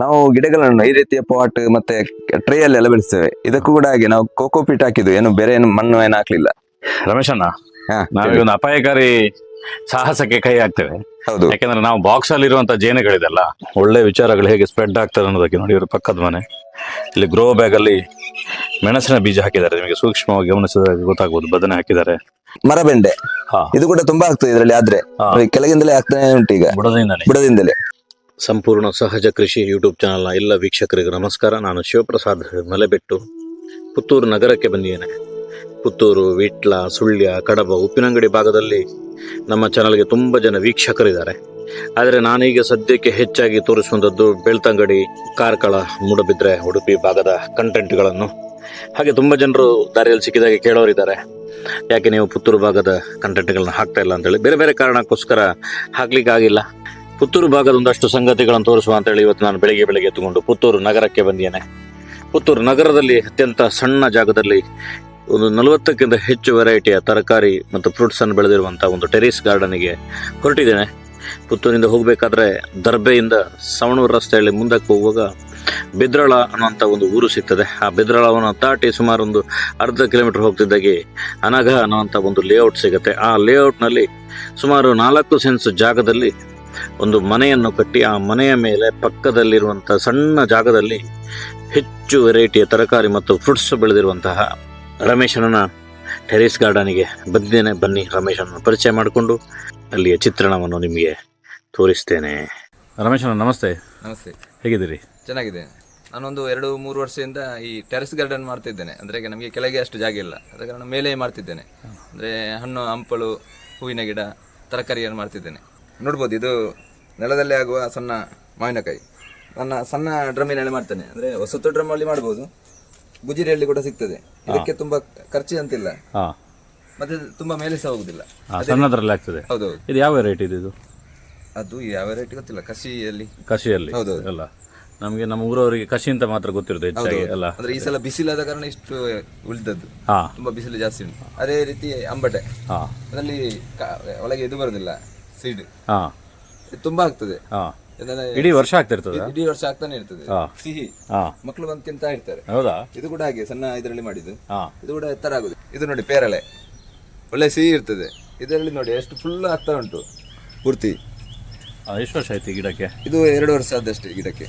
ನಾವು ಗಿಡಗಳನ್ನು ಈ ರೀತಿಯ ಪಾಟ್ ಮತ್ತೆ ಟ್ರೇ ಅಲ್ಲೆಲ್ಲ ಬೆಳೆಸ್ತೇವೆ. ಇದಕ್ಕೂ ಕೂಡ ಹಾಗೆ ನಾವು ಕೋಕೋ ಪೀಟ್ ಹಾಕಿದ್ವಿ ಏನು ಬೇರೆ ಏನು ಮಣ್ಣು ಏನು ಹಾಕ್ಲಿಲ್ಲ. ರಮೇಶಣ್ಣ ಹಾ, ನಾವು ಒಂದು ಅಪಾಯಕಾರಿ ಸಾಹಸಕ್ಕೆ ಕೈ ಹಾಕ್ತೇವೆ. ಹೌದು. ಯಾಕಂದ್ರೆ ನಾವು ಬಾಕ್ಸ್ ಅಲ್ಲಿ ಇರುವಂತ ಜೇನುಗಳಿದೆಲ್ಲ ಒಳ್ಳೆ ವಿಚಾರಗಳು ಹೇಗೆ ಸ್ಪ್ರೆಡ್ ಆಗ್ತದೆ ಅನ್ನೋದಕ್ಕೆ ನೋಡಿ ಇವರು ಪಕ್ಕದ ಮನೆ. ಇಲ್ಲಿ ಗ್ರೋ ಬ್ಯಾಗ್ ಅಲ್ಲಿ ಮೆಣಸಿನ ಬೀಜ ಹಾಕಿದ್ದಾರೆ. ನಿಮಗೆ ಸೂಕ್ಷ್ಮವಾಗಿ ಗಮನಿಸಿದಾಗ ಗೊತ್ತಾಗಬಹುದು ಬದನೆ ಹಾಕಿದ್ದಾರೆ. ಮರಬೆಂಡೆ. ಹಾ. ಇದು ಕೂಡ ತುಂಬಾ ಆಗ್ತದೆ ಇದರಲ್ಲಿ ಆದ್ರೆ. ಹಾ. ಕೆಳಗಿಂದಲೇ ಆಗ್ತಾನೆ ಉಂಟು ಈಗ. ಬುಡದಿಂದನೇ ಬುಡದಿಂದಲೇ. ಸಂಪೂರ್ಣ ಸಹಜ ಕೃಷಿ ಯೂಟ್ಯೂಬ್ ಚಾನಲ್ನ ಎಲ್ಲ ವೀಕ್ಷಕರಿಗೆ ನಮಸ್ಕಾರ. ನಾನು ಶಿವಪ್ರಸಾದ್ ಮಲೆಬೆಟ್ಟು. ಪುತ್ತೂರು ನಗರಕ್ಕೆ ಬಂದಿದ್ದೇನೆ. ಪುತ್ತೂರು, ವಿಟ್ಲ, ಸುಳ್ಯ, ಕಡಬ, ಉಪ್ಪಿನಂಗಡಿ ಭಾಗದಲ್ಲಿ ನಮ್ಮ ಚಾನಲ್ಗೆ ತುಂಬ ಜನ ವೀಕ್ಷಕರಿದ್ದಾರೆ. ಆದರೆ ನಾನೀಗ ಸದ್ಯಕ್ಕೆ ಹೆಚ್ಚಾಗಿ ತೋರಿಸುವಂಥದ್ದು ಬೆಳ್ತಂಗಡಿ, ಕಾರ್ಕಳ, ಮೂಡಬಿದ್ರೆ, ಉಡುಪಿ ಭಾಗದ ಕಂಟೆಂಟ್ಗಳನ್ನು ಹಾಗೆ ತುಂಬ ಜನರು ದಾರಿಯಲ್ಲಿ ಸಿಕ್ಕಿದಾಗೆ ಕೇಳೋರಿದ್ದಾರೆ. ಯಾಕೆ ನೀವು ಪುತ್ತೂರು ಭಾಗದ ಕಂಟೆಂಟ್ಗಳನ್ನ ಹಾಕ್ತಾ ಇಲ್ಲ ಅಂತೇಳಿ. ಬೇರೆ ಬೇರೆ ಕಾರಣಕ್ಕೋಸ್ಕರ ಹಾಕ್ಲಿಕ್ಕೆ ಆಗಿಲ್ಲ ಪುತ್ತೂರು ಭಾಗದ ಒಂದಷ್ಟು ಸಂಗತಿಗಳನ್ನು ತೋರಿಸುವ ಅಂತೇಳಿ ಇವತ್ತು ನಾನು ಬೆಳಿಗ್ಗೆ ಬೆಳಿಗ್ಗೆ ಎತ್ತುಕೊಂಡು ಪುತ್ತೂರು ನಗರಕ್ಕೆ ಬಂದಿದ್ದೇನೆ. ಪುತ್ತೂರು ನಗರದಲ್ಲಿ ಅತ್ಯಂತ ಸಣ್ಣ ಜಾಗದಲ್ಲಿ ಒಂದು ನಲವತ್ತಕ್ಕಿಂತ ಹೆಚ್ಚು ವೆರೈಟಿಯ ತರಕಾರಿ ಮತ್ತು ಫ್ರೂಟ್ಸ್ ಅನ್ನು ಬೆಳೆದಿರುವಂತಹ ಒಂದು ಟೆರೇಸ್ ಗಾರ್ಡನಿಗೆ ಹೊರಟಿದ್ದೇನೆ. ಪುತ್ತೂರಿಂದ ಹೋಗಬೇಕಾದ್ರೆ ದರ್ಬೆಯಿಂದ ಸವಣೂರು ರಸ್ತೆಯಲ್ಲಿ ಮುಂದಕ್ಕೆ ಹೋಗುವಾಗ ಬಿದ್ರಳ ಅನ್ನುವಂಥ ಒಂದು ಊರು ಸಿಗ್ತದೆ. ಆ ಬಿದ್ರಳವನ್ನು ದಾಟಿ ಸುಮಾರು ಒಂದು ಅರ್ಧ ಕಿಲೋಮೀಟರ್ ಹೋಗ್ತಿದ್ದಾಗೆ ಅನಘ ಅನ್ನುವಂಥ ಒಂದು ಲೇಔಟ್ ಸಿಗುತ್ತೆ. ಆ ಲೇಔಟ್ನಲ್ಲಿ ಸುಮಾರು ನಾಲ್ಕು ಸೆನ್ಸ್ ಜಾಗದಲ್ಲಿ ಒಂದು ಮನೆಯನ್ನು ಕಟ್ಟಿ ಆ ಮನೆಯ ಮೇಲೆ ಪಕ್ಕದಲ್ಲಿರುವಂಥ ಸಣ್ಣ ಜಾಗದಲ್ಲಿ ಹೆಚ್ಚು ವೆರೈಟಿಯ ತರಕಾರಿ ಮತ್ತು ಫ್ರೂಟ್ಸ್ ಬೆಳೆದಿರುವಂತಹ ರಮೇಶನ ಟೆರೇಸ್ ಗಾರ್ಡನಿಗೆ ಬಂದಿದ್ದೇನೆ. ಬನ್ನಿ ರಮೇಶನ ಪರಿಚಯ ಮಾಡಿಕೊಂಡು ಅಲ್ಲಿಯ ಚಿತ್ರಣವನ್ನು ನಿಮಗೆ ತೋರಿಸ್ತೇನೆ. ರಮೇಶನ ನಮಸ್ತೆ. ನಮಸ್ತೆ. ಹೇಗಿದ್ದೀರಿ? ಚೆನ್ನಾಗಿದೆ. ನಾನೊಂದು ಎರಡು ಮೂರು ವರ್ಷದಿಂದ ಈ ಟೆರೆಸ್ ಗಾರ್ಡನ್ ಮಾಡ್ತಿದ್ದೇನೆ. ಅಂದರೆ ಈಗ ನಮಗೆ ಕೆಳಗೆ ಅಷ್ಟು ಜಾಗ ಇಲ್ಲ. ಅದ ಕಾರಣ ಮೇಲೆ ಮಾಡ್ತಿದ್ದೇನೆ. ಅಂದರೆ ಹಣ್ಣು ಹಂಪಲು ಹೂವಿನ ಗಿಡ ತರಕಾರಿಯನ್ನು ಮಾಡ್ತಿದ್ದೇನೆ. ನೋಡ್ಬೋದು ಇದು ನೆಲದಲ್ಲಿ ಆಗುವ ಸಣ್ಣ ಮಾವಿನಕಾಯಿ. ನನ್ನ ಸಣ್ಣ ಡ್ರಮ್ಮಿನಲ್ಲಿ ಮಾಡ್ತೇನೆ. ಅಂದರೆ ಹೊಸತು ಡ್ರಮ್ಮಲ್ಲಿ ಮಾಡ್ಬೋದು. ಗುಜಿರಿಯಲ್ಲಿ ಕೂಡ ಸಿಗ್ತದೆ. ಇದಕ್ಕೆ ತುಂಬ ಖರ್ಚು ಅಂತಿಲ್ಲ ಹಾಂ. ಮತ್ತೆ ತುಂಬ ಮೇಲೆ ಸಹ ಹೋಗುದಿಲ್ಲ. ಸಣ್ಣದ್ರಲ್ಲಿ ಆಗ್ತದೆ. ಹೌದು ಇದು ಯಾವ ವೆರೈಟಿ ಇದು? ಅದು ಯಾವ ವೆರೈಟಿ ಗೊತ್ತಿಲ್ಲ. ಕಸಿಯಲ್ಲಿ ಕಸಿಯಲ್ಲಿ ಹೌದು ಅಲ್ಲ. ನಮಗೆ ನಮ್ಮ ಊರವರಿಗೆ ಕಸಿ ಅಂತ ಮಾತ್ರ ಗೊತ್ತಿರುತ್ತೆ ಹೆಚ್ಚಾಗಿ ಅಲ್ಲ. ಅಂದ್ರೆ ಈ ಸಲ ಬಿಸಿಲಾದ ಕಾರಣ ಇಷ್ಟು ಉಳಿದದ್ದು. ಹಾ. ತುಂಬಾ ಬಿಸಿಲು ಜಾಸ್ತಿ ಉಂಟು. ಅದೇ ರೀತಿ ಅಂಬಟೆ. ಹಾ. ಅದರಲ್ಲಿ ಒಳಗೆ ಇದು ಬರುದಿಲ್ಲ. ಸೀಡ್. ತುಂಬಾ ಆಗ್ತದೆ. ಇಡೀ ವರ್ಷ ಆಗ್ತಿರ್ತದ? ಇಡೀ ವರ್ಷ ಆಗ್ತಾನೆ ಇರ್ತದೆ. ಸಿಹಿ. ಹಾಂ. ಮಕ್ಕಳು ಬಂದು ತಿಂತಾ ಇರ್ತಾರೆ. ಹೌದಾ? ಇದು ಕೂಡ ಹಾಗೆ ಸಣ್ಣ ಇದರಲ್ಲಿ ಮಾಡಿದ್ದು. ಹಾಂ. ಇದು ಕೂಡ ಎತ್ತರ ಆಗುದು. ಇದು ನೋಡಿ ಪೇರಳೆ. ಒಳ್ಳೆ ಸಿಹಿ ಇರ್ತದೆ. ಇದರಲ್ಲಿ ನೋಡಿ ಎಷ್ಟು ಫುಲ್ ಆಗ್ತಾ ಉಂಟು. ಪೂರ್ತಿ. ಎಷ್ಟು ವರ್ಷ ಆಯ್ತು ಗಿಡಕ್ಕೆ? ಇದು ಎರಡು ವರ್ಷ ಆದಷ್ಟೇ ಗಿಡಕ್ಕೆ.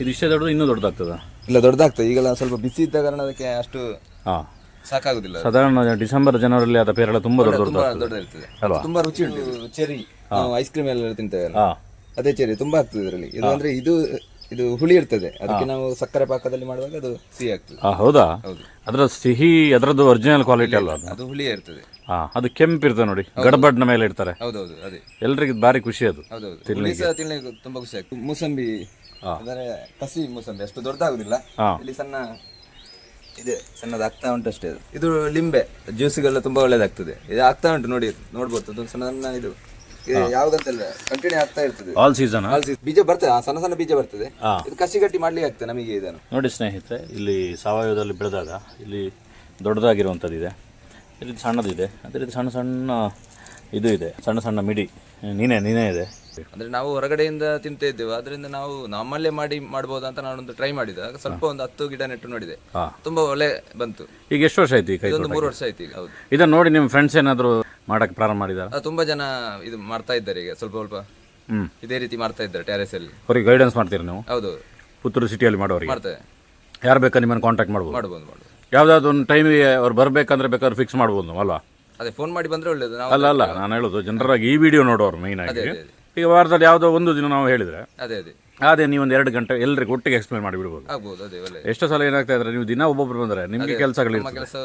ಇದು ಇಷ್ಟೇ ದೊಡ್ಡದು ಇನ್ನೂ ದೊಡ್ಡದಾಗ್ತದ? ಇಲ್ಲ ದೊಡ್ಡದಾಗ್ತದೆ. ಈಗೆಲ್ಲ ಸ್ವಲ್ಪ ಬಿಸಿ ಇದ್ದ ಕಾರಣ ಅದಕ್ಕೆ ಅಷ್ಟು ಹಾಂ. ಸಾಕಾಗುದಿಲ್ಲ ಸಾಧಾರಣ ಡಿಸೆಂಬರ್ ಜನವರಿಲಿ ಆದ ಪೇರಳೆ ತುಂಬಾ ದೊಡ್ಡ ದೊಡ್ಡ ಇರ್ತದೆ? ತುಂಬಾ ರುಚಿ ಉಂಟು ಚೆರಿ ನಾವು ಐಸ್ ಕ್ರೀಮ್ ಎಲ್ಲ ತಿಂತೇವೆ ಅದೇ ಚೆರಿ ತುಂಬಾ ಆಗ್ತದೆ ಇದರಲ್ಲಿ ಇದು ಅಂದ್ರೆ ಇದು ಇದು ಹುಳಿ ಇರ್ತದೆ. ಅದಕ್ಕೆ ನಾವು ಸಕ್ಕರೆ ಪಾಕದಲ್ಲಿ ಮಾಡುವಾಗ ಅದು ಸಿಹಿ ಆಗ್ತದೆ. ಹಾ ಹೌದಾ? ಅದರ ಸಿಹಿ ಅದರದ್ದು ಒರಿಜಿನಲ್ ಕ್ವಾಲಿಟಿ ಅಲ್ವಾ ಅದು? ಅದು ಹುಳಿಯೇ ಇರ್ತದೆ. ಹಾ ಅದು ಕೆಂಪು ಇರ್ತದೆ ನೋಡಿ. ಗಡಬಡ್ನ ಮೇಲೆ ಇಡ್ತಾರೆ. ಹೌದು ಅದೇ. ಎಲ್ರಿಗೂ ಭಾರಿ ಖುಷಿ ಅದು. ಹೌದು ಹುಳಿ ಸಹ ತಿನ್ಲಿಕ್ಕೆ ತುಂಬಾ ಖುಷಿ ಆಗ್ತದೆ. ಮೂಸಂಬಿ ಅಂದರೆ ಕಸಿ ಮೂಸಂಬಿ ಅಷ್ಟು ದೊಡ್ಡದಾಗುದಿಲ್ಲ. ಹಾ. ಇಲ್ಲಿ ಸಣ್ಣ ಇದೆ ಸಣ್ಣದಾಗ್ತಾ ಉಂಟು ಅಷ್ಟೇ ಅದು. ಇದು ಲಿಂಬೆ ಜ್ಯೂಸ್ಗೆಲ್ಲ ತುಂಬಾ ಒಳ್ಳೇದಾಗ್ತದೆ. ಇದು ಆಗ್ತಾ ಉಂಟು ನೋಡಿ ನೋಡ್ಬೋದು. ಅದು ಸಣ್ಣ ಇದು. ಯಾವ್ದಂತಲ್ಲ ಕಂಟಿನ್ಯೂ ಆಗ್ತಾ ಇರ್ತದೆ. ಆಲ್ ಸೀಸನ್ ಹಲಸಿ ಬೀಜ ಬರ್ತದೆ ಆ ಸಣ್ಣ ಸಣ್ಣ ಬೀಜ ಬರ್ತದೆ. ಹಾ. ಇದು ಕಸಿ ಗಟ್ಟಿ ಮಾಡ್ಲಿಕ್ಕೆ ಆಗ್ತದೆ ನಮಗೆ ಇದನ್ನು. ನೋಡಿ ಸ್ನೇಹಿತರೆ ಇಲ್ಲಿ ಸಾವಯವದಲ್ಲಿ ಬೆಳೆದಾಗ ಇಲ್ಲಿ ದೊಡ್ಡದಾಗಿರುವಂಥದ್ದು ಇದೆ ಇಲ್ಲಿ ಸಣ್ಣದಿದೆ ಅದೇ ರೀತಿ ಸಣ್ಣ ಸಣ್ಣ ಇದು ಇದೆ ಸಣ್ಣ ಸಣ್ಣ ಮಿಡಿ. ನೀನೇ ನೀನೇ ಇದೆ. ಅಂದ್ರೆ ನಾವು ಹೊರಗಡೆಯಿಂದ ತಿಂತ ಇದ್ದೇವೆ. ಅದರಿಂದ ನಾವು ನಮ್ಮಲ್ಲೇ ಮಾಡಿ ಮಾಡಬಹುದು ಅಂತ ನಾನೊಂದು ಟ್ರೈ ಮಾಡಿದೆ. ಆಗ ಸ್ವಲ್ಪ ಒಂದು ಹತ್ತು ಗಿಡ ನೆಟ್ಟು ನೋಡಿದೆ. ಹಾ. ತುಂಬಾ ಒಳ್ಳೆ ಬಂತು. ಈಗ ಎಷ್ಟು ವರ್ಷ ಆಯ್ತು ಈ ಕೈ ಇದೊಂದು ಮೂರು ವರ್ಷ ಆಯ್ತು ಈಗ ಹೌದು. ಇದನ್ನ ನೋಡಿ ನಿಮ್ಮ ಫ್ರೆಂಡ್ಸ್ ಏನಾದರೂ ಮಾಡಕ್ ಪ್ರಾರಂಭ ಮಾಡಿದಾರ? ಅದು ತುಂಬಾ ಜನ ಇದು ಮಾಡ್ತಾ ಇದ್ದಾರೆ ಈಗ ಸ್ವಲ್ಪ ಸ್ವಲ್ಪ. ಹ್ಞೂ ಇದೇ ರೀತಿ ಮಾಡ್ತಾ ಇದ್ದಾರೆ ಟೆರೆಸ್ ಅಲ್ಲಿ. ಅವ್ರಿಗೆ ಗೈಡೆನ್ಸ್ ಮಾಡ್ತೀರಿ ನೀವು? ಹೌದು. ಪುತ್ತೂರು ಸಿಟಿಯಲ್ಲಿ ಮಾಡೋರಿಗೆ? ಮಾಡ್ತೇವೆ. ಯಾರು ಬೇಕಾ ನಿಮ್ಮನ್ನು ಕಾಂಟ್ಯಾಕ್ಟ್ ಮಾಡ್ಬೋದು? ಮಾಡ್ಬೋದು ಮಾಡ್ಬೋದು. ಯಾವ್ದಾದ್ರು ಒಂದು ಟೈಮಿಗೆ ಅವ್ರು ಬರಬೇಕಂದ್ರೆ ಬೇಕಾದ್ರೆ ಫಿಕ್ಸ್ ಮಾಡ್ಬೋದು ನಾವು ಅಲ್ವಾ? ಅದೇ ಫೋನ್ ಮಾಡಿ ಬಂದ್ರೆ ಒಳ್ಳೇದು. ನಾವು ಅಲ್ಲ ಅಲ್ಲ ನಾನು ಹೇಳೋದು ಜನರಾಗಿ ಈ ವಿಡಿಯೋ ನೋಡೋರು ಮೈನ್ ಆಗಿ. ಈಗ ವಾರದಲ್ಲಿ ಯಾವುದೋ ಒಂದು ದಿನ ನಾವು ಹೇಳಿದ್ರೆ ಅದೇ ಅದೇ. ಅದೇ ನೀವು ಒಂದು ಎರಡು ಗಂಟೆ ಎಲ್ಲರಿಗೂ ಒಟ್ಟಿಗೆ ಎಕ್ಸ್ಪ್ಲೇನ್ ಮಾಡಿಬಿಡ್ಬೋದು ಆಗ್ಬೋದು ಅದೇ ಒಳ್ಳೆ ಎಷ್ಟೋ ಸಲ ಏನಾಗ್ತಾ ಇದ್ರೆ ನೀವು ದಿನ ಒಬ್ಬೊಬ್ರು ಬಂದ್ರೆ ನಿಮಗೆ ನಮ್ಮ ಕೆಲಸಗಳಿರ್ತದೆ ಕೆಲಸ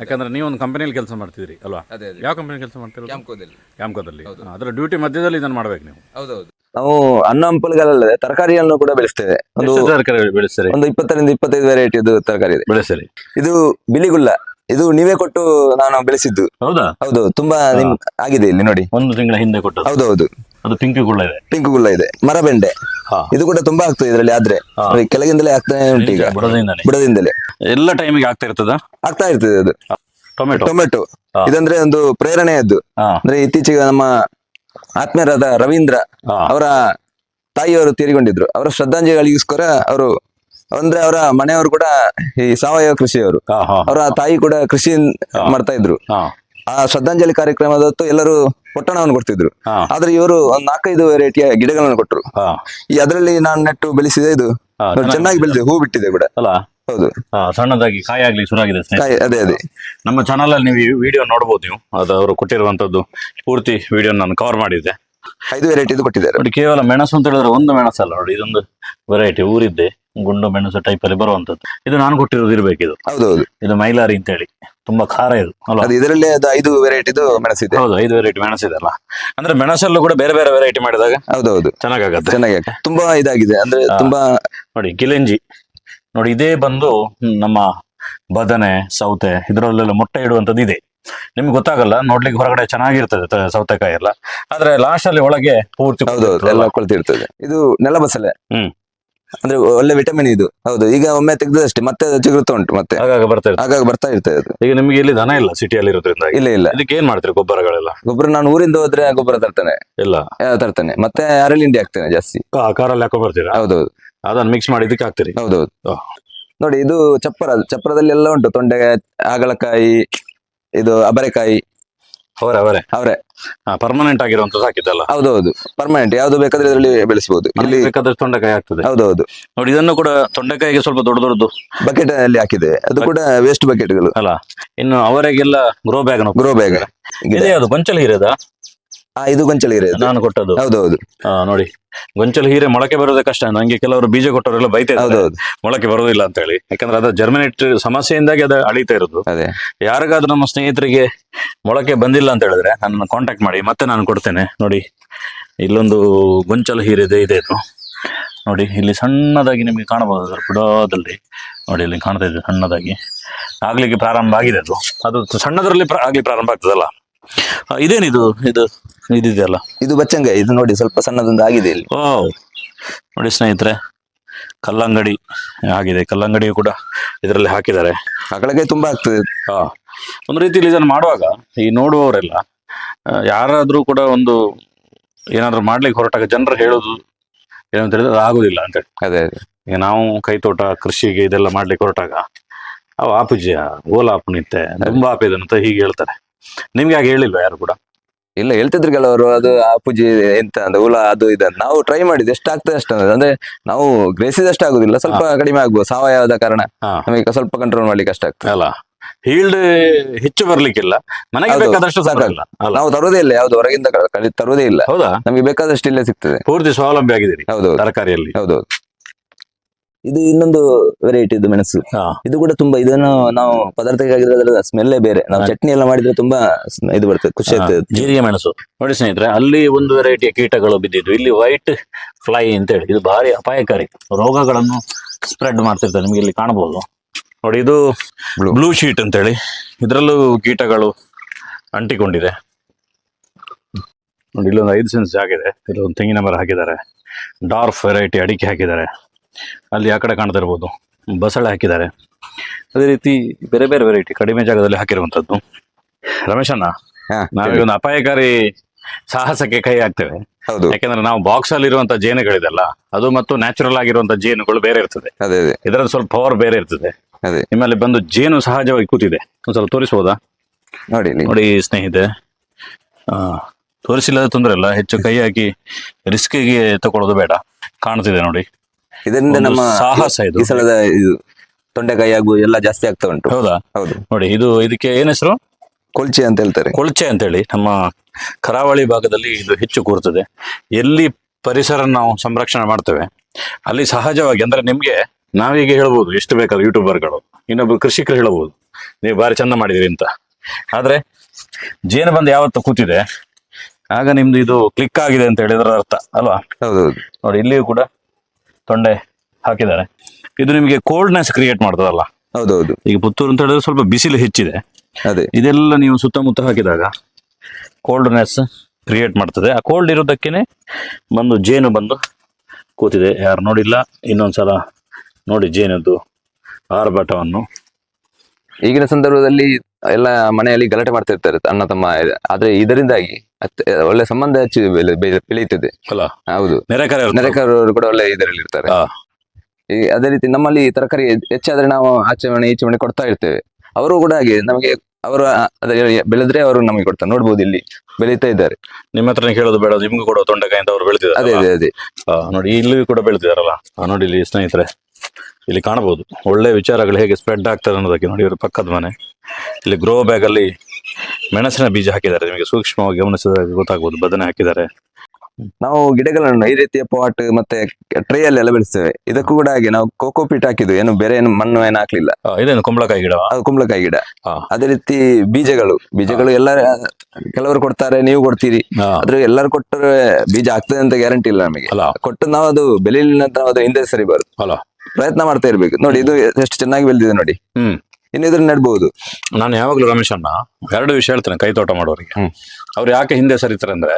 ಯಾಕಂದ್ರೆ ನೀವು ಒಂದು ಕಂಪನಿಯಲ್ಲಿ ಕೆಲಸ ಮಾಡ್ತಿದ್ದೀರಿ ಅಲ್ವಾ? ಅದೇ ಅದೇ. ಯಾವ ಕಂಪನಿ ಕೆಲಸ ಮಾಡ್ತಿರೋದು ಕ್ಯಾಂಪ್ಕೋದಲ್ಲಿ ಕ್ಯಾಂಪ್ಕೋದಲ್ಲಿ ಅದರ ಡ್ಯೂಟಿ ಮಧ್ಯದಲ್ಲಿ ಇದನ್ನು ಮಾಡ್ಬೇಕು ನೀವು. ಹೌದೌದು. ನಾವು ಹಣ್ಣು ಹಂಪಲುಗಳಲ್ಲದೆ ತರಕಾರಿಯನ್ನು ಕೂಡ ಬೆಳೆಸ್ತೇವೆ. ಒಂದು ಎಷ್ಟು ತರಕಾರಿ ಬೆಳೆಸ್ತಾರೆ? ಒಂದು ಇಪ್ಪತ್ತರಿಂದ ಇಪ್ಪತ್ತೈದು ವೆರೈಟಿದು ತರಕಾರಿ ಇದೆ. ಬೆಳೆಸ್ತಾರೆ. ಇದು ಬಿಳಿಗುಲ್ಲ. ಇದು ನೀವೇ ಕೊಟ್ಟು ನಾನು ಬೆಳೆಸಿದ್ದು. ಹೌದಾ? ಹೌದು ತುಂಬಾ ನಿಮ್ ಆಗಿದೆ ಇಲ್ಲಿ ನೋಡಿ. ಒಂದು ತಿಂಗಳ ಹಿಂದೆ ಕೊಟ್ಟದ್ದು. ಹೌದೌದು. ಅದು ಪಿಂಕ್ ಗುಳ್ಳ ಇದೆ. ಪಿಂಕ್ ಗುಲ್ಲ ಇದೆ. ಮರಬೆಂಡೆ ಹಾ. ಇದು ಕೂಡ ತುಂಬಾ ಆಗ್ತದೆ ಇದರಲ್ಲಿ ಆದ್ರೆ. ಕೆಳಗಿಂದಲೇ ಆಗ್ತಾನೆ ಉಂಟು ಈಗ. ಬಿಡದಿಂದಲೇ. ಬುಡದಿಂದಲೇ. ಎಲ್ಲ ಟೈಮಿಗೆ ಆಗ್ತಾ ಇರ್ತದ? ಆಗ್ತಾ ಇರ್ತದೆ ಅದು. ಟೊಮೆಟೊ. ಟೊಮೆಟೊ. ಇದಂದ್ರೆ ಒಂದು ಪ್ರೇರಣೆಯದ್ದು. ಅದು ಅಂದ್ರೆ ಇತ್ತೀಚೆಗೆ ನಮ್ಮ ಆತ್ಮೀಯರಾದ ರವೀಂದ್ರ. ಅವರ ತಾಯಿಯವರು ತೀರಿಕೊಂಡಿದ್ರು. ಅವರ ಶ್ರದ್ಧಾಂಜಲಿಗೋಸ್ಕರ ಅವರು ಅಂದ್ರೆ ಅವರ ಮನೆಯವರು ಕೂಡ ಈ ಸಾವಯವ ಕೃಷಿಯವರು. ಅವರ ತಾಯಿ ಕೂಡ ಕೃಷಿ ಮಾಡ್ತಾ ಇದ್ರು. ಆ ಶ್ರದ್ಧಾಂಜಲಿ ಕಾರ್ಯಕ್ರಮದ ಹೊತ್ತು ಎಲ್ಲರೂ ಪೊಟ್ಟಣವನ್ನು ಕೊಡ್ತಿದ್ರು. ಆದ್ರೆ ಇವರು ಒಂದ್ ನಾಲ್ಕೈದು ವೆರೈಟಿಯ ಗಿಡಗಳನ್ನು ಕೊಟ್ಟರು ಈ ಅದರಲ್ಲಿ ನಾನು ನೆಟ್ಟು ಬೆಳೆಸಿದೆ ಇದು. ಚೆನ್ನಾಗಿ ಬೆಳೆದಿದೆ ಹೂ ಬಿಟ್ಟಿದೆ ಕೂಡ. ಅಲ್ಲ? ಹೌದು. ಸಣ್ಣದಾಗಿ ಕಾಯಿ ಆಗ್ಲಿ ಶುರು ಆಗಿದೆ ಅದೇ ಅದೇ. ನಮ್ಮ ಚಾನಲ್ ಅಲ್ಲಿ ನೀವು ವಿಡಿಯೋ ನೋಡಬಹುದು ನೀವು. ಅದು ಅವರು ಕೊಟ್ಟಿರುವಂತದ್ದು ಪೂರ್ತಿ ವಿಡಿಯೋ ನಾನು ಕವರ್ ಮಾಡಿದ್ದೆ. ಐದು ವೆರೈಟಿ ಕೊಟ್ಟಿದ್ದಾರೆ. ನೋಡಿ ಕೇವಲ ಮೆಣಸು ಅಂತ ಹೇಳಿದ್ರೆ ಒಂದು ಮೆಣಸಲ್ಲ. ನೋಡಿ ಇದೊಂದು ವೆರೈಟಿ ಊರಿದ್ದೆ. ಗುಂಡು ಮೆಣಸು ಟೈಪ್ ಅಲ್ಲಿ ಬರುವಂತದ್ದು ಇದು ನಾನು ಕೊಟ್ಟಿರೋದು ಇರ್ಬೇಕು ಇದು ಹೌದೌದು. ಇದು ಮೈಲಾರಿ ಅಂತ ಹೇಳಿ ತುಂಬಾ ಖಾರ ಇದು. ಅಲ್ಲ ಅದು ಇದರಲ್ಲಿ ಅದು ಐದು ವೆರೈಟಿದು ಮೆಣಸಿದೆ ಹೌದು ಐದು ವೆರೈಟಿ ಮೆಣಸಿದೆ ಅಲ್ಲ ಅಂದ್ರೆ ಮೆಣಸಲ್ಲೂ ಕೂಡ ಬೇರೆ ಬೇರೆ ವೆರೈಟಿ ಮಾಡಿದಾಗ ಹೌದೌದು. ಚೆನ್ನಾಗಾಗತ್ತೆ. ಚೆನ್ನಾಗಿ. ತುಂಬಾ ಇದಾಗಿದೆ. ಅಂದ್ರೆ ತುಂಬಾ ನೋಡಿ ಗಿಲೆಂಜಿ. ನೋಡಿ ಇದೇ ಬಂದು ನಮ್ಮ ಬದನೆ ಸೌತೆ ಇದರಲ್ಲೆಲ್ಲ ಮೊಟ್ಟೆ ಇಡುವಂತದ್ದು ಇದೆ. ನಿಮ್ಗೆ ಗೊತ್ತಾಗಲ್ಲ ನೋಡ್ಲಿಕ್ಕೆ ಹೊರಗಡೆ ಚೆನ್ನಾಗಿರ್ತದೆ ಸೌತೆಕಾಯಿ ಎಲ್ಲ. ಆದ್ರೆ ಲಾಸ್ಟ್ ಅಲ್ಲಿ ಒಳಗೆ ಪೂರ್ತಿ ಎಲ್ಲ ಕೊಳ್ತಿರ್ತದೆ. ಇದು ನೆಲಬಸಲೆ ಹ್ಮ್. ಅಂದ್ರೆ ಒಳ್ಳೆ ವಿಟಮಿನ್ ಇದು. ಹೌದು ಈಗ ಒಮ್ಮೆ ತೆಗೆದಷ್ಟೇ ಮತ್ತೆ ಅದು ಚಿಗುರುತ್ತಾ ಉಂಟು ಮತ್ತೆ. ಆಗಾಗ ಬರ್ತಾ ಇರ್ತದೆ. ಆಗಾಗ ಬರ್ತಾ ಇರ್ತದೆ ಅದು. ಈಗ ನಿಮ್ಗೆ ಇಲ್ಲಿ ದನ ಇಲ್ಲ ಸಿಟಿಯಲ್ಲಿ ಇರೋದ್ರಿಂದ ಇಲ್ಲ ಇಲ್ಲ. ಇದಕ್ಕೆ ಏನ್ ಮಾಡ್ತೀರಿ ಗೊಬ್ಬರಗಳೆಲ್ಲ? ಗೊಬ್ಬರ ನಾನು ಊರಿಂದ ಹೋದ್ರೆ ಗೊಬ್ಬರ ತರ್ತೇನೆ. ಇಲ್ಲ. ಆ, ತರ್ತೇನೆ. ಮತ್ತೆ ಅರಳಿಂಡಿ ಹಾಕ್ತೇನೆ ಜಾಸ್ತಿ. ಆ ಕಾರಲ್ಲಿ ಹಾಕೋ ಬರ್ತೀರಾ? ಹೌದೌದು. ಅದನ್ನ ಮಿಕ್ಸ್ ಮಾಡಿ ಇದಕ್ಕೆ ಹಾಕ್ತೀರಿ? ಹೌದೌದು. ಹೌದು ನೋಡಿ ಇದು ಚಪ್ಪರ ಚಪ್ಪರದಲ್ಲಿ ಎಲ್ಲ ಉಂಟು ತೊಂಡೆ ಹಾಗಲಕಾಯಿ ಇದು ಅಬರೆಕಾಯಿ. ಅವರೇ ಅವರೇ. ಅವರೇ. ಪರ್ಮನೆಂಟ್ ಆಗಿರುವಂತದ್ದು ಹಾಕಿದ್ದಲ್ಲ. ಹೌದೌದು. ಪರ್ಮನೆಂಟ್ ಯಾವ್ದು ಬೇಕಾದ್ರೆ ಇದರಲ್ಲಿ ಬೆಳೆಸಬಹುದು ಇಲ್ಲಿ ಬೇಕಾದಷ್ಟು ತೊಂಡೆಕಾಯಿ ಆಗ್ತದೆ. ಹೌದೌದು. ನೋಡಿ ಇದನ್ನು ಕೂಡ ತೊಂಡೆಕಾಯಿಗೆ ಸ್ವಲ್ಪ ದೊಡ್ಡ ದೊಡ್ಡದು. ಬಕೆಟ್ ಅಲ್ಲಿ ಹಾಕಿದೆ. ಅದು ಕೂಡ ವೇಸ್ಟ್ ಬಕೆಟ್ಗಳು ಅಲ್ಲ ಇನ್ನು ಅವರಿಗೆಲ್ಲ ಗ್ರೋ ಬ್ಯಾಗ್ ಗ್ರೋ ಬ್ಯಾಗ್ ಇದೆ ಅದು ಪಂಚಲಿ ಹೀರೆದ ಆ ಇದು ಗೊಂಚಲು ಹೀರೆ ನಾನು ಕೊಟ್ಟದ್ದು. ಹೌದೌದು. ಆ, ನೋಡಿ. ಗೊಂಚಲು ಹೀರೆ ಮೊಳಕೆ ಬರೋದೇ ಕಷ್ಟ. ನಂಗೆ ಕೆಲವರು ಬೀಜ ಕೊಟ್ಟವರೆಲ್ಲ ಬೈತಾ ಹೌದೌದು. ಮೊಳಕೆ ಬರೋದಿಲ್ಲ ಅಂತ ಹೇಳಿ. ಯಾಕಂದ್ರೆ ಅದು ಜರ್ಮಿನೇಟ್ ಸಮಸ್ಯೆಯಿಂದಾಗಿ ಅದು ಅಳಿತಾ ಇರೋದು. ಅದೇ. ಯಾರಿಗಾದ್ರೂ ನಮ್ಮ ಸ್ನೇಹಿತರಿಗೆ ಮೊಳಕೆ ಬಂದಿಲ್ಲ ಅಂತ ಹೇಳಿದ್ರೆ ನನ್ನ ಕಾಂಟ್ಯಾಕ್ಟ್ ಮಾಡಿ ಮತ್ತೆ ನಾನು ಕೊಡ್ತೇನೆ. ನೋಡಿ ಇಲ್ಲೊಂದು ಗೊಂಚಲು ಹೀರೆದೆ ಇದೆ ಇದು ನೋಡಿ ಇಲ್ಲಿ ಸಣ್ಣದಾಗಿ ನಿಮಗೆ ಕಾಣಬಹುದು. ಅದರ ಬುಡದಲ್ಲಿ ನೋಡಿ ಇಲ್ಲಿ ಕಾಣ್ತಾ ಇದೆ ಸಣ್ಣದಾಗಿ. ಆಗ್ಲಿಕ್ಕೆ ಪ್ರಾರಂಭ ಆಗಿದೆ ಅದು. ಅದು ಸಣ್ಣದರಲ್ಲಿ ಪ್ರ- ಆಗ್ಲಿ ಪ್ರಾರಂಭ ಆಗ್ತದಲ್ಲ. ಆ, ಇದೇನಿದು? ಇದು ಇದಿದೆಯಲ್ಲ? ಇದು ಬಚ್ಚಂಗೆ ಇದು ನೋಡಿ ಸ್ವಲ್ಪ ಸಣ್ಣದೊಂದು ಆಗಿದೆ ಇಲ್ಲಿ. ಓ ನೋಡಿ ಸ್ನೇಹಿತರೆ ಕಲ್ಲಂಗಡಿ ಆಗಿದೆ. ಕಲ್ಲಂಗಡಿಯು ಕೂಡ ಇದರಲ್ಲಿ ಹಾಕಿದ್ದಾರೆ. ಅಕಳಗೆ ತುಂಬಾ ಆಗ್ತದೆ. ಹಾ. ಒಂದು ರೀತಿಯಲ್ಲಿ ಇದನ್ನು ಮಾಡುವಾಗ ಈ ನೋಡುವವರೆಲ್ಲ ಯಾರಾದರೂ ಕೂಡ ಒಂದು ಏನಾದ್ರು ಮಾಡ್ಲಿಕ್ಕೆ ಹೊರಟಾಗ ಜನರು ಹೇಳೋದು ಏನಂತ ಹೇಳಿದ್ರೆ ಅದು ಆಗುದಿಲ್ಲ ಅಂತ ಹೇಳಿ. ಅದೇ ಈಗ ನಾವು ಕೈತೋಟ ಕೃಷಿಗೆ ಇದೆಲ್ಲ ಮಾಡ್ಲಿಕ್ಕೆ ಹೊರಟಾಗ ಅವು ಆಪುಜ್ಯ ನಿಂತೆ ತುಂಬಾ ಆಪಿದಂತ ಹೀಗೆ ಹೇಳ್ತಾರೆ. ನಿಮ್ಗೆ ಹಾಗೆ ಹೇಳಿಲ್ವಾ ಯಾರು ಕೂಡ? ಇಲ್ಲ ಹೇಳ್ತಿದ್ರು ಕೆಲವರು ಅದು ಆ ಪೂಜೆ ಎಂತ ಅಂತ ಹುಳ ಅದು ಇದು ನಾವು ಟ್ರೈ ಮಾಡಿದ್ದು ಎಷ್ಟು ಆಗ್ತದೆ ಅಷ್ಟು ಅಂದ್ರೆ ನಾವು ಗ್ರೇಸಿದಷ್ಟು ಆಗುದಿಲ್ಲ ಸ್ವಲ್ಪ ಕಡಿಮೆ ಆಗ್ಬೋದು ಸಾವಯವದ ಕಾರಣ. ನಮಗೆ ಸ್ವಲ್ಪ ಕಂಟ್ರೋಲ್ ಮಾಡ್ಲಿಕ್ಕೆ ಕಷ್ಟ ಆಗ್ತದೆ. ಅಲ್ಲ ಹೀಲ್ಡ್ ಹೆಚ್ಚು ಬರ್ಲಿಕ್ಕಿಲ್ಲ. ಮನೆಗೆ ಬೇಕಾದಷ್ಟು. ಸಾಕಾಗಲ್ಲ. ನಾವು ತರುವುದೇ ಇಲ್ಲ ಯಾವ್ದು ಹೊರಗಿಂದ ತರುವುದೇ ಇಲ್ಲ. ಹೌದಾ? ನಮಗೆ ಬೇಕಾದಷ್ಟು ಇಲ್ಲೇ ಸಿಗ್ತದೆ. ಪೂರ್ತಿ ಸ್ವಾವಲಂಬಿ ಆಗಿದ್ದೀರಿ ಹೌದು ತರಕಾರಿಯಲ್ಲಿ. ಹೌದೌದು. ಇದು ಇನ್ನೊಂದು ವೆರೈಟಿ ಇದು ಮೆಣಸು. ಇದು ಕೂಡ ತುಂಬಾ ಇದನ್ನು ನಾವು ಪದಾರ್ಥಕ್ಕೆ ಹಾಕಿದ್ರೆ ಅದರ ಸ್ಮೆಲ್ಲೇ ಬೇರೆ. ನಾವು ಚಟ್ನಿ ಎಲ್ಲ ಮಾಡಿದ್ರೆ ತುಂಬಾ ಇದು ಬರ್ತದೆ ಖುಷಿ ಆಗ್ತದೆ. ಜೀರಿಗೆ ಮೆಣಸು. ನೋಡಿ ಸ್ನೇಹಿತರೆ ಅಲ್ಲಿ ಒಂದು ವೆರೈಟಿಯ ಕೀಟಗಳು ಬಿದ್ದಿದ್ದು. ಇಲ್ಲಿ ವೈಟ್ ಫ್ಲೈ ಅಂತ ಹೇಳಿ. ಇದು ಭಾರಿ ಅಪಾಯಕಾರಿ. ರೋಗಗಳನ್ನು ಸ್ಪ್ರೆಡ್ ಮಾಡ್ತಿರ್ತಾರೆ ನಿಮ್ಗೆ ಇಲ್ಲಿ ಕಾಣಬಹುದು. ನೋಡಿ ಇದು. ಬ್ಲೂ ಶೀಟ್ ಅಂತ ಹೇಳಿ. ಇದರಲ್ಲೂ ಕೀಟಗಳು ಅಂಟಿಕೊಂಡಿದೆ. ನೋಡಿ ಇಲ್ಲೊಂದು ಐದು ಸೆನ್ಸ್ ಜಾಗ ಇದೆ ಇಲ್ಲೊಂದು ತೆಂಗಿನ ಮರ ಹಾಕಿದ್ದಾರೆ. ಡಾರ್ಫ್ ವೆರೈಟಿ ಅಡಿಕೆ ಹಾಕಿದ್ದಾರೆ. ಅಲ್ಲಿ ಆ ಕಡೆ ಕಾಣ್ತಾ ಇರ್ಬೋದು ಬಸಳೆ ಹಾಕಿದ್ದಾರೆ. ಅದೇ ರೀತಿ ಬೇರೆ ಬೇರೆ ವೆರೈಟಿ ಕಡಿಮೆ ಜಾಗದಲ್ಲಿ ಹಾಕಿರುವಂತದ್ದು ರಮೇಶಣ್ಣ ಅಣ್ಣ ನಾವೀಗ ಒಂದು ಅಪಾಯಕಾರಿ ಸಾಹಸಕ್ಕೆ ಕೈ ಹಾಕ್ತೇವೆ. ಯಾಕಂದ್ರೆ ನಾವು ಬಾಕ್ಸ್ ಅಲ್ಲಿ ಇರುವಂತ ಜೇನುಗಳಿದೆಲ್ಲ ಅದು ಮತ್ತು ನ್ಯಾಚುರಲ್ ಆಗಿರುವಂತ ಜೇನುಗಳು ಬೇರೆ ಇರ್ತದೆ. ಇದರಲ್ಲಿ ಸ್ವಲ್ಪ ಪವರ್ ಬೇರೆ ಇರ್ತದೆ. ಅದೇ. ನಿಮ್ಮಲ್ಲಿ ಬಂದು ಜೇನು ಸಹಜವಾಗಿ ಕೂತಿದೆ. ಒಂದ್ ಸ್ವಲ್ಪ ತೋರಿಸಬಹುದಾ ನೋಡಿ. ನೋಡಿ ಸ್ನೇಹಿತೆ ಆ ತೋರಿಸಿಲ್ಲದ ತೊಂದರೆ ಇಲ್ಲ. ಹೆಚ್ಚು ಕೈ ಹಾಕಿ ರಿಸ್ಕ್ಗೆ ತಗೊಳ್ಳೋದು ಬೇಡ. ಕಾಣ್ತಿದೆ ನೋಡಿ. ಇದರಿಂದ ನಮ್ಮ ಸಾಹಸ ಇದು. ಸಲದ ಇದು ತೊಂಡೆಕಾಯಿ ಹಾಗೂ ಎಲ್ಲ ಜಾಸ್ತಿ ಆಗ್ತಾ ಉಂಟು. ಹೌದಾ? ಹೌದು. ನೋಡಿ ಇದು ಇದಕ್ಕೆ ಏನ್ ಹೆಸರು? ಕೊಳ್ಚೆ ಅಂತ ಹೇಳ್ತಾರೆ. ಕೊಳ್ಚೆ ಅಂತೇಳಿ. ನಮ್ಮ ಕರಾವಳಿ ಭಾಗದಲ್ಲಿ ಇದು ಹೆಚ್ಚು ಕೂರ್ತದೆ. ಎಲ್ಲಿ ಪರಿಸರ ನಾವು ಸಂರಕ್ಷಣೆ ಮಾಡ್ತೇವೆ? ಅಲ್ಲಿ ಸಹಜವಾಗಿ ಅಂದ್ರೆ ನಿಮ್ಗೆ ನಾವೀಗ ಹೇಳ್ಬೋದು ಎಷ್ಟು ಬೇಕಾದ್ರೆ ಯೂಟ್ಯೂಬರ್ಗಳು ಇನ್ನೊಬ್ರು ಕೃಷಿಕರು ಹೇಳಬಹುದು ನೀವು ಬಾರಿ ಚಂದ ಮಾಡಿದಿರಿ ಅಂತ. ಆದ್ರೆ ಜೇನು ಬಂದು ಯಾವತ್ತು ಕೂತಿದೆ. ಆಗ ನಿಮ್ದು ಇದು ಕ್ಲಿಕ್ ಆಗಿದೆ ಅಂತ ಹೇಳಿದ್ರ ಅರ್ಥ ಅಲ್ವಾ? ಹೌದೌದು. ನೋಡಿ ಇಲ್ಲಿಯೂ ಕೂಡ ತೊಂಡೆ ಹಾಕಿದ್ದಾರೆ. ಇದು ನಿಮಗೆ ಕೋಲ್ಡ್ನೆಸ್ ಕ್ರಿಯೇಟ್ ಮಾಡ್ತದಲ್ಲ? ಹೌದೌದು. ಈಗ ಪುತ್ತೂರು ಅಂತ ಹೇಳಿದ್ರೆ ಸ್ವಲ್ಪ ಬಿಸಿಲು ಹೆಚ್ಚಿದೆ. ಅದೇ. ಇದೆಲ್ಲ ನೀವು ಸುತ್ತಮುತ್ತ ಹಾಕಿದಾಗ ಕೋಲ್ಡ್ನೆಸ್ ಕ್ರಿಯೇಟ್ ಮಾಡ್ತದೆ. ಆ ಕೋಲ್ಡ್ ಇರೋದಕ್ಕೇನೆ ಬಂದು ಜೇನು ಬಂದು ಕೂತಿದೆ. ಯಾರು ನೋಡಿಲ್ಲ ಇನ್ನೊಂದ್ಸಲ ನೋಡಿ ಜೇನದ್ದು ಆರ್ಭಟವನ್ನು. ಈಗಿನ ಸಂದರ್ಭದಲ್ಲಿ ಎಲ್ಲ ಮನೆಯಲ್ಲಿ ಗಲಾಟೆ ಮಾಡ್ತಾ ಇರ್ತಾರೆ ಅಣ್ಣ ತಮ್ಮ ಆದ್ರೆ ಇದರಿಂದಾಗಿ ಒಳ್ಳೆ ಸಂಬಂಧ ಹೆಚ್ಚು ಬೆಳೆ- ಬೆಳೆ- ಬೆಳೆಯುತ್ತದೆ. ಹೌದು. ನೆರೆಕರವರು ಕೂಡ. ಒಳ್ಳೆ ಇದರಲ್ಲಿ ಇರ್ತಾರೆ. ಅದೇ ರೀತಿ ನಮ್ಮಲ್ಲಿ ತರಕಾರಿ ಹೆಚ್ಚಾದ್ರೆ ನಾವು ಆಚರಣೆ ಮನೆ ಈಚೆ ಕೊಡ್ತಾ ಇರ್ತೇವೆ. ಅವರು ಕೂಡ ಹಾಗೆ ನಮಗೆ ಅವರು ಬೆಳೆದ್ರೆ ಅವರು ನಮಗೆ ಕೊಡ್ತಾರೆ. ನೋಡ್ಬೋದು ಇಲ್ಲಿ ಬೆಳೀತಾ ಇದ್ದಾರೆ. ನಿಮ್ಮ ಹತ್ರನೇ ಕೇಳೋದು ಬೇಡ ನಿಮ್ಗೂ ಕೂಡ ತೊಂಡೆಕಾಯಿ ಅಂತ ಅವ್ರು ಬೆಳೆದಿದ್ದಾರೆ ಅದೇ ಅದೇ ಅದೇ. ನೋಡಿ ಇಲ್ಲಿ ಕೂಡ ಬೆಳೆದಿದ್ದಾರಲ್ಲ? ನೋಡಿ ಇಲ್ಲಿ ಸ್ನೇಹಿತರೆ. ಇಲ್ಲಿ ಕಾಣಬಹುದು. ಒಳ್ಳೆ ವಿಚಾರಗಳು ಹೇಗೆ ಸ್ಪ್ರೆಡ್ ಆಗ್ತದೆ ಅನ್ನೋದಕ್ಕೆ ನೋಡಿ ಇವರು ಪಕ್ಕದ ಮನೆ. ಇಲ್ಲಿ ಗ್ರೋ ಬ್ಯಾಗ್ ಅಲ್ಲಿ ಮೆಣಸಿನ ಬೀಜ ಹಾಕಿದ್ದಾರೆ. ನಿಮಗೆ ಸೂಕ್ಷ್ಮವಾಗಿ ಗಮನಿಸಿದಾಗ ಗೊತ್ತಾಗಬಹುದು ಬದನೆ ಹಾಕಿದ್ದಾರೆ. ನಾವು ಗಿಡಗಳನ್ನು ಈ ರೀತಿಯ ಪಾಟ್ ಮತ್ತೆ ಟ್ರೇ ಅಲ್ಲಿ ಎಲ್ಲ ಬೆಳೆಸ್ತೇವೆ. ಇದಕ್ಕೂ ಕೂಡ ಹಾಗೆ ನಾವು ಕೋಕೋ ಪೀಟ್ ಹಾಕಿದ್ವಿ ಏನು ಬೇರೆ ಏನು ಮಣ್ಣು ಏನು ಹಾಕ್ಲಿಲ್ಲ. ಇದೇನು ಕುಂಬಳಕಾಯಿ ಗಿಡ ಅದು ಕುಂಬಳಕಾಯಿ ಗಿಡ. ಅದೇ ರೀತಿ ಬೀಜಗಳು ಬೀಜಗಳು ಎಲ್ಲ ಕೆಲವರು ಕೊಡ್ತಾರೆ ನೀವು ಕೊಡ್ತೀರಿ. ಆದ್ರೆ ಎಲ್ಲರೂ ಕೊಟ್ಟರೆ ಬೀಜ ಆಗ್ತದೆ ಅಂತ ಗ್ಯಾರಂಟಿ ಇಲ್ಲ ನಮಗೆ. ಕೊಟ್ಟು ನಾವು ಅದು ನಾವು ಅದು ಹಿಂದೆ ಸರಿಬಾರ್ದು ಅಲ್ಲ. ಪ್ರಯತ್ನ ಮಾಡ್ತಾ ಇರ್ಬೇಕು. ನೋಡಿ ಇದು ಎಷ್ಟು ಚೆನ್ನಾಗಿ ಬೆಳೆದಿದೆ ನೋಡಿ. ಹ್ಮ್. ಇನ್ನು ಇದನ್ನ ನೆಡ್ಬಹುದು ನಾನು ಯಾವಾಗಲೂ ರಮೇಶ್ ಅಣ್ಣ ಎರಡು ವಿಷಯ ಹೇಳ್ತೇನೆ ಕೈ ತೋಟ ಮಾಡೋರಿಗೆ. ಅವ್ರು ಯಾಕೆ ಹಿಂದೆ ಸರಿತಾರೆ ಅಂದ್ರೆ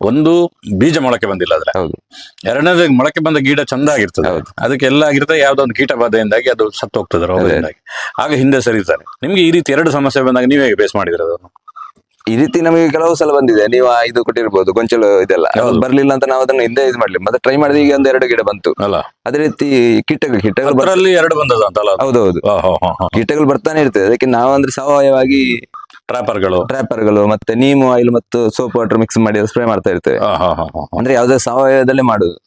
ಒಂದು ಬೀಜ ಮೊಳಕೆ ಬಂದಿಲ್ಲ ಅದ್ರೆ ಎರಡನೇದು ಮೊಳಕೆ ಬಂದ ಗೀಡ ಚಂದ ಆಗಿರ್ತದೆ. ಅದಕ್ಕೆ ಎಲ್ಲ ಆಗಿರ್ತದೆ ಯಾವ್ದೋ ಒಂದು ಕೀಟ ಬಾಧೆಯಿಂದಾಗಿ ಅದು ಸತ್ತು ಹೋಗ್ತದೆ ರೋಗದಿಂದಾಗಿ ಆಗ ಹಿಂದೆ ಸರಿತಾರೆ. ನಿಮ್ಗೆ ಈ ರೀತಿ ಎರಡು ಸಮಸ್ಯೆ ಬಂದಾಗ ನೀವು ಹೇಗೆ ಬೇಸ್ ಮಾಡಿದ್ರೆ ಅದನ್ನು? ಈ ರೀತಿ ನಮಗೆ ಕೆಲವು ಸಲ ಬಂದಿದೆ. ನೀವು ಇದು ಕೊಟ್ಟಿರ್ಬೋದು ಗೊಂಚಲು ಇದೆಲ್ಲ. ಬರ್ಲಿಲ್ಲ ಅಂತ ನಾವು ಅದನ್ನ ಹಿಂದೆ ಇದು ಮಾಡ್ಲಿ ಮತ್ತೆ ಟ್ರೈ ಮಾಡಿದ್ರೆ ಈಗ ಒಂದು ಎರಡು ಗಿಡ ಬಂತು. ಅಲ್ಲ. ಅದೇ ರೀತಿ ಕಿಟ್ಟಗಳು ಕೀಟಗಳು ಬರ್- ಅದರಲ್ಲಿ ಎರಡು ಬಂದದ ಅಂತಲ್ಲ ಹೌದೌದು. ಕಿಟ್ಟಗಳು ಬರ್ತಾನೆ ಇರ್ತದೆ. ಅದಕ್ಕೆ ನಾವು ಅಂದ್ರೆ ಸಾವಯವಾಗಿ ಟ್ರಾಪರ್ಗಳು ಟ್ರ್ಯಾಪರ್ಗಳು ಮತ್ತೆ ನೀಮು ಆಯಿಲ್ ಮತ್ತು ಸೋಪ್ ವಾಟರ್ ಮಿಕ್ಸ್ ಮಾಡಿ ಸ್ಪ್ರೇ ಮಾಡ್ತಾ ಇರ್ತೇವೆ. ಅಂದ್ರೆ ಯಾವ್ದೇ ಸಾವಯವದಲ್ಲೇ ಮಾಡುದು.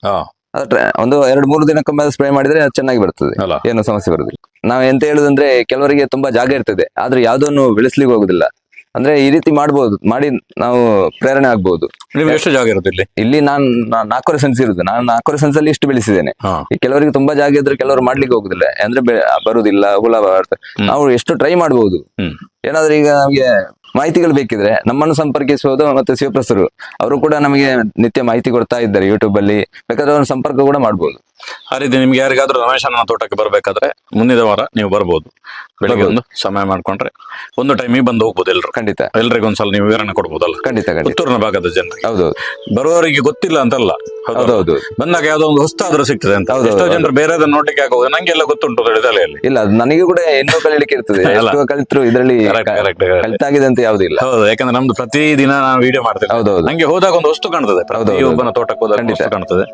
ಒಂದು ಎರಡು ಮೂರು ದಿನಕ್ಕೊಮ್ಮೆ ಸ್ಪ್ರೇ ಮಾಡಿದ್ರೆ ಅದು ಚೆನ್ನಾಗಿ ಬರ್ತದೆ. ಏನು ಸಮಸ್ಯೆ ಬರುದಿಲ್ಲ. ನಾವು ಎಂತ ಹೇಳುದಂದ್ರೆ ಕೆಲವರಿಗೆ ತುಂಬಾ ಜಾಗ ಇರ್ತದೆ. ಆದ್ರೆ ಯಾವ್ದನ್ನು ಬೆಳೆಸ್ಲಿಕ್ಕೆ ಹೋಗುದಿಲ್ಲ. ಅಂದ್ರೆ ಈ ರೀತಿ ಮಾಡ್ಬೋದು ಮಾಡಿ ನಾವು ಪ್ರೇರಣೆ ಆಗ್ಬಹುದು ನಿಮ್ಗೆ ಎಷ್ಟು ಜಾಗ ಇರುತ್ತೆ ಇಲ್ಲಿ? ಇಲ್ಲಿ ನಾನು ನಾಲ್ಕೂವರೆ ಸೆನ್ಸ್ ಇರುದು. ನಾನು ನಾಲ್ಕೂವರೆ ಸೆನ್ಸ್ ಅಲ್ಲಿ ಇಷ್ಟು ಬೆಳೆಸಿದ್ದೇನೆ. ಈ ಕೆಲವರಿಗೆ ತುಂಬಾ ಜಾಗ ಇದ್ರೆ ಕೆಲವರು ಮಾಡ್ಲಿಕ್ಕೆ ಹೋಗುದಿಲ್ಲ. ಅಂದ್ರೆ ಬರುದಿಲ್ಲ ಹುಳ ಬರ್ತದೆ ನಾವು ಎಷ್ಟು ಟ್ರೈ ಮಾಡಬಹುದು ಹ್ಮ್. ಏನಾದ್ರೂ ಈಗ ನಮಗೆ ಮಾಹಿತಿಗಳು ಬೇಕಿದ್ರೆ ನಮ್ಮನ್ನು ಸಂಪರ್ಕಿಸಬಹುದು ಮತ್ತೆ ಶಿವಪ್ರಸರು ಅವರು ಕೂಡ ನಮಗೆ ನಿತ್ಯ ಮಾಹಿತಿ ಕೊಡ್ತಾ ಇದ್ದಾರೆ ಯೂಟ್ಯೂಬ್ ಅಲ್ಲಿ. ಬೇಕಾದ್ರೆ ಅವ್ರ ಸಂಪರ್ಕ ಕೂಡ ಮಾಡಬಹುದು ಆ ರೀತಿ ನಿಮ್ಗೆ ಯಾರಿಗಾದ್ರೂ ರಮೇಶ್ ಅಣ್ಣನ ತೋಟಕ್ಕೆ ಬರ್ಬೇಕಾದ್ರೆ ಮುಂದಿನ ವಾರ ನೀವು ಬರ್ಬೋದು. ಬೆಳಿಗ್ಗೆ ಒಂದು ಸಮಯ ಮಾಡ್ಕೊಂಡ್ರೆ ಒಂದು ಟೈಮಿಗೆ ಬಂದು ಹೋಗ್ಬೋದು ಎಲ್ಲರೂ ಖಂಡಿತ. ಎಲ್ರಿಗೂ ಒಂದ್ಸಲ ನೀವು ವಿವರಣೆ ಕೊಡ್ಬೋದಲ್ಲ? ಖಂಡಿತ ಪುತ್ತೂರಿನ ಭಾಗದ ಜನರಿಗೆ. ಹೌದು. ಬರುವವರಿಗೆ ಗೊತ್ತಿಲ್ಲ ಅಂತಲ್ಲ? ಹೌದೌದು. ಬಂದಾಗ ಯಾವ್ದೋ ಒಂದು ಹೊಸ್ತಾದ್ರೂ ಸಿಗ್ತದೆ ಅಂತ. ಎಷ್ಟೋ. ಜನರು ಬೇರೆ ನೋಡ್ಲಿಕ್ಕೆ ಆಗೋದು. ನಂಗೆಲ್ಲ ಗೊತ್ತುಂಟು ತಲೆಯಲ್ಲಿ ಇಲ್ಲ ಅದು ನನಗೆ ಕೂಡ ಇನ್ನೂ ಕಲಿಲಿಕ್ಕೆ ಇರ್ತದೆ. ಕಲಿತರು ಇದರಲ್ಲಿ. ಕಲಿತಾಗಿದೆ ಅಂತ ಯಾವ್ದಿಲ್ಲ ಹೌದು ಯಾಕಂದ್ರೆ ನಮ್ದು ಪ್ರತಿ ದಿನ ನಾನು ವಿಡಿಯೋ ಮಾಡ್ತೇನೆ ಹೌದೌದು. ನಂಗೆ ಹೋದಾಗ ಒಂದು ವಸ್ತು ಕಾಣ್ತದೆ. ಪ್ರತಿ ಒಬ್ಬನ ತೋಟಕ್ಕೆ ಹೋದಾಗ ಕಾಣ್ತದೆ.